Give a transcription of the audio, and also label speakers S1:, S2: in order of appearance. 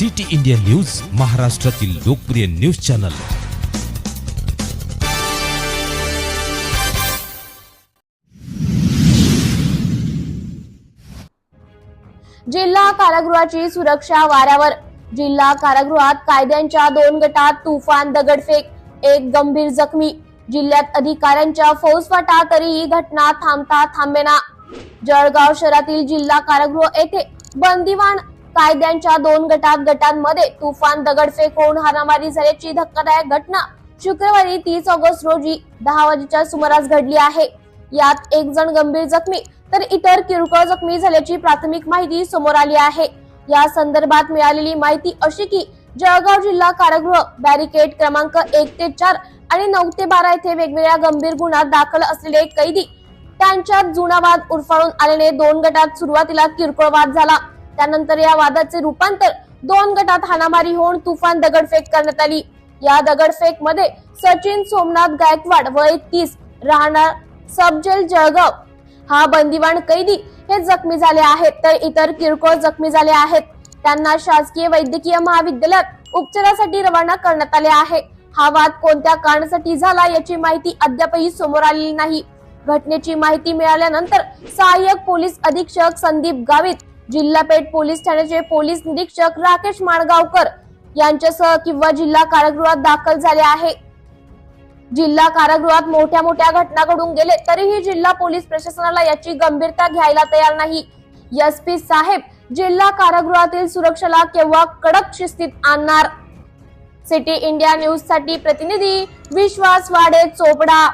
S1: City India news महाराष्ट्रातील लोकप्रिय news channel.
S2: जिल्हा कारागृहाची सुरक्षा वाऱ्यावर. जिल्हा कारागृहात कायद्यांच्या दोन गटात तुफान दगडफेक एक गंभीर जखमी. जिल्ह्यात अधिकाऱ्यांच्या फौजफाटा तरीही घटना थांबता थांबेना. जळगाव शहरातील जिल्हा कारागृह येथे बंदिवान कायद्यांच्या दोन गटात गटांमध्ये तुफान दगडफेक होऊन हाणामारी झाल्याची धक्कादायक घटना शुक्रवारी तीस ऑगस्ट रोजी दहा वाजेच्या सुमारास घडली आहे. यात एक जण गंभीर जखमी तर इतर किरकोळ जखमी झाल्याची प्राथमिक माहिती समोर आली आहे. या संदर्भात मिळालेली माहिती अशी की जळगाव जिल्हा कारागृह बॅरिकेड क्रमांक एक ते चार आणि नऊ ते बारा येथे वेगवेगळ्या गंभीर गुन्ह्यात दाखल असलेले कैदी त्यांच्यात जुना वाद उरफाळून आल्याने दोन गटात सुरुवातीला किरकोळ वाद झाला. त्यानंतर या वादाचे रूपांतर दोन गटात हाणामारी होऊन तुफान दगडफेक करण्यात आली. या दगडफेकमध्ये सचिन सोमनाथ गायकवाड वय तीस राहणार सबजेल जळगाव. हा बंदिवान कैदी हे जखमी झाले आहेत तर इतर किरकोळ जखमी झाले आहेत. त्यांना शासकीय वैद्यकीय महाविद्यालयात उपचारासाठी रवाना करण्यात आले आहे. हा वाद कोणत्या कारणासाठी झाला याची माहिती अद्यापही समोर आलेली नाही. घटनेची माहिती मिळाल्यानंतर सहाय्यक पोलीस अधीक्षक संदीप गावित जिल्हा पेठ पोलीस ठाण्याचे पोलीस निरीक्षक राकेश माणगावकर यांच्यासह किंवा जिल्हा कारागृहात दाखल झाले आहे. जिल्हा कारागृहात मोठ्या मोठ्या घटना घडून गेले तरीही जिल्हा पोलीस प्रशासनाला याची गंभीरता घ्यायला तयार नाही. एस पी साहेब जिल्हा कारागृहातील सुरक्षेला केव्हा कडक शिस्तीत आणणार? सिटी इंडिया न्यूजसाठी प्रतिनिधी विश्वास वाडे चोपडा.